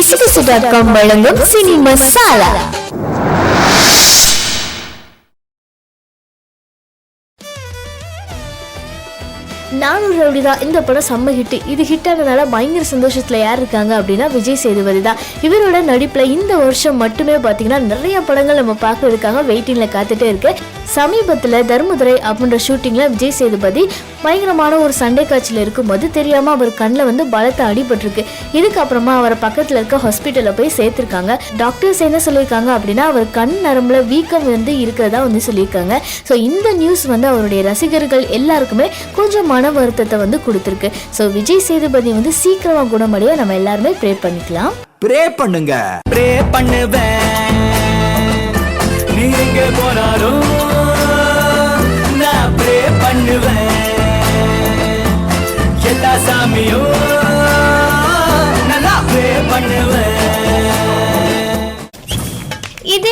கிசுகிசு dot com வழங்கும் cinema சாலா நானும் ரவுடி தான் இந்த படம் செம்ம ஹிட் இது ஹிட் ஆனதால பயங்கர சந்தோஷத்தில் யார் இருக்காங்க அப்படின்னா விஜய் சேதுபதி தான். இவரோட நடிப்பில் இந்த வருஷம் மட்டுமே பார்த்தீங்கன்னா நிறைய படங்கள் நம்ம பார்க்க இருக்காங்க வெயிட்டிங்கில் காத்துட்டே இருக்கு. சமீபத்தில் தர்மதுரை அப்படின்ற ஷூட்டிங்கில் விஜய் சேதுபதி பயங்கரமான ஒரு சண்டை காட்சியில் இருக்கும்போது தெரியாமல் அவர் கண்ணில் வந்து பலத்த அடிபட்டிருக்கு. இதுக்கப்புறமா அவரை பக்கத்தில் இருக்க ஹாஸ்பிட்டலில் போய் சேர்த்துருக்காங்க. டாக்டர்ஸ் என்ன சொல்லியிருக்காங்க அப்படின்னா அவர் கண் நரம்புல வீக்கம் வந்து இருக்கிறதா வந்து சொல்லியிருக்காங்க. ஸோ இந்த நியூஸ் வந்து அவருடைய ரசிகர்கள் எல்லாருக்குமே கொஞ்சம் மன வருத்தத்தை வந்து கொடுத்துருக்கு. ஸோ விஜய் சேதுபதி வந்து சீக்கிரமாக குணமடைய நம்ம எல்லாருமே ப்ரே பண்ணிக்கலாம். ப்ரே பண்ணுங்க. ப்ரே பண்ணுவேன்.